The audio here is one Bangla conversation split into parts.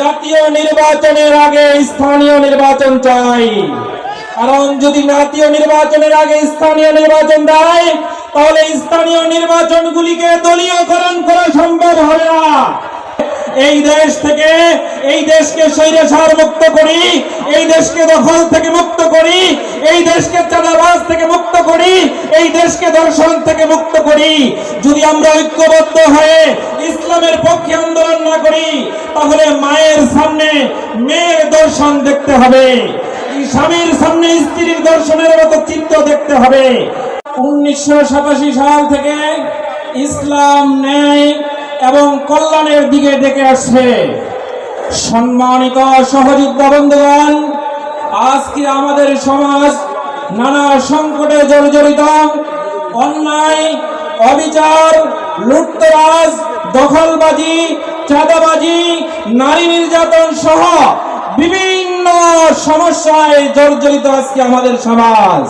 জাতীয় নির্বাচনের আগে স্থানীয় নির্বাচন চাই। কারণ যদি জাতীয় নির্বাচনের আগে স্থানীয় নির্বাচন দেয়, তাহলে স্থানীয় নির্বাচনগুলিকে দলীয়করণ করা সম্ভব হবে না। এই দেশ থেকে এই দেশকে স্বৈরাচার মুক্ত করি, এই দেশকে দখল থেকে মুক্ত করি, এই দেশকে চাঁদাবাজ থেকে মুক্ত করি, এই দেশকে দর্শন থেকে মুক্ত করি। যদি আমরা ঐক্যবদ্ধ হয়ে ইসলামের পক্ষে আন্দোলন না করি তাহলে মায়ের সামনে মেয়ের দর্শন দেখতে হবে। স্বামীর সামনে স্ত্রীর দর্শনের মতো চিত্র দেখতে হবে। উনিশশো সাতাশি সাল থেকে ইসলাম ন্যায় এবং কল্যাণের দিকে ডেকে আসছে। সম্মানিত সহযোদ্ধা বন্ধুগণ, আজকে আমাদের সমাজ নানা সংকটে জর্জরিত, অন্যায়, অবিচার, লুটতরাজ, দখলবাজি চাঁদাবাজি, নারী নির্যাতন সহ বিভিন্ন সমস্যায় জর্জরিত আজকে আমাদের সমাজ।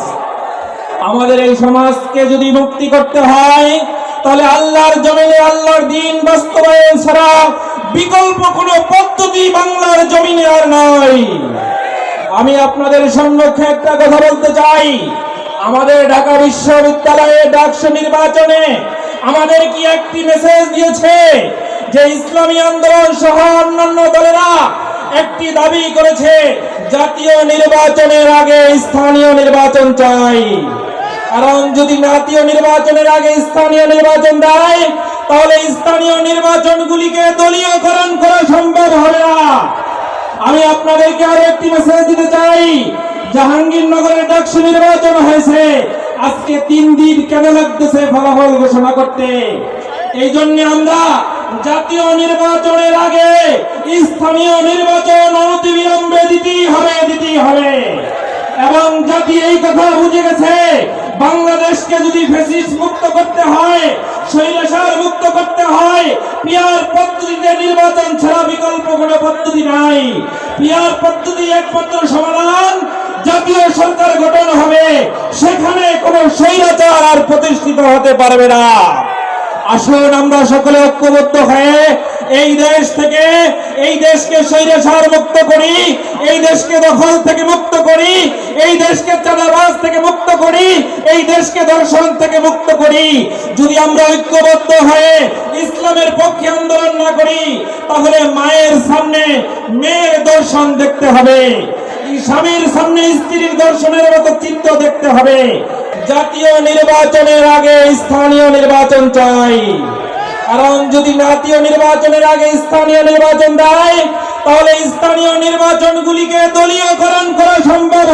আমাদের এই সমাজকে যদি মুক্তি করতে হয়, তাহলে আল্লাহর জমিনে আল্লাহর দিন বাস্তবায়ন ছাড়া বিকল্প কোনো পদ্ধতি বাংলার জমিনে আর নয় আমি আপনাদের সম্মুখে একটা কথা বলতে চাই। আমাদের ঢাকা বিশ্ববিদ্যালয়ে ডাকসু নির্বাচনে আমাদের কি একটি মেসেজ দিয়েছে? যে ইসলামী আন্দোলন সহ অন্যান্য দলেরা একটি দাবি করেছে, জাতীয় নির্বাচনের আগে স্থানীয় নির্বাচন চাই। কারণ যদি জাতীয় নির্বাচনের আগে স্থানীয় নির্বাচন দেয়, তাহলে স্থানীয় নির্বাচনগুলিকে দলীয়করণ করা সম্ভব হবে না। আমি আপনাদেরকে আরও একটি মেসেজ দিতে চাই। জাহাঙ্গীরনগরে ডাকসু নির্বাচন হয়েছে। আজকে তিন দিন কেন লাগতেছে ফলাফল ঘোষণা করতে? এই জন্য আমরা জাতীয় নির্বাচনের আগে স্থানীয় নির্বাচন অনতিবিলম্বে দিতেই হবে দিতেই হবে। এবং জাতি এই কথা বুঝে গেছে, বাংলাদেশকে যদি ফেসিস মুক্ত করতে হয়, স্বৈরাচার মুক্ত করতে হয় পিয়ার পদ্ধতিতে নির্বাচন ছাড়া বিকল্প কোনো পদ্ধতি নাই। পিয়ার পদ্ধতি একমাত্র সমাধান, জাতীয় সরকার গঠন হবে, সেখানে কোনো স্বৈরাচার আর প্রতিষ্ঠিত হতে পারবে না। আসুন, আমরা সকলে ঐক্যবদ্ধ হয়ে এই দেশ থেকে, এই দেশকে স্বৈরাচার মুক্ত করি, এই দেশকে দখল থেকে মুক্ত করি, এই দেশকে চাঁদাবাজ থেকে মুক্ত করি, এই দেশকে দর্শন থেকে মুক্ত করি। যদি আমরা ঐক্যবদ্ধ হয়ে ইসলামের পক্ষে আন্দোলন না করি, তাহলে মায়ের সামনে মেয়ের দর্শন দেখতে হবে। স্বামীর সামনে স্ত্রীর দর্শনের মতো চিত্র দেখতে হবে। জাতীয় নির্বাচনের আগে স্থানীয় নির্বাচন চাই। কারণ যদি জাতীয় নির্বাচনের আগে স্থানীয় নির্বাচন দেয়, তাহলে স্থানীয় নির্বাচনগুলিকে দলীয়করণ করা সম্ভব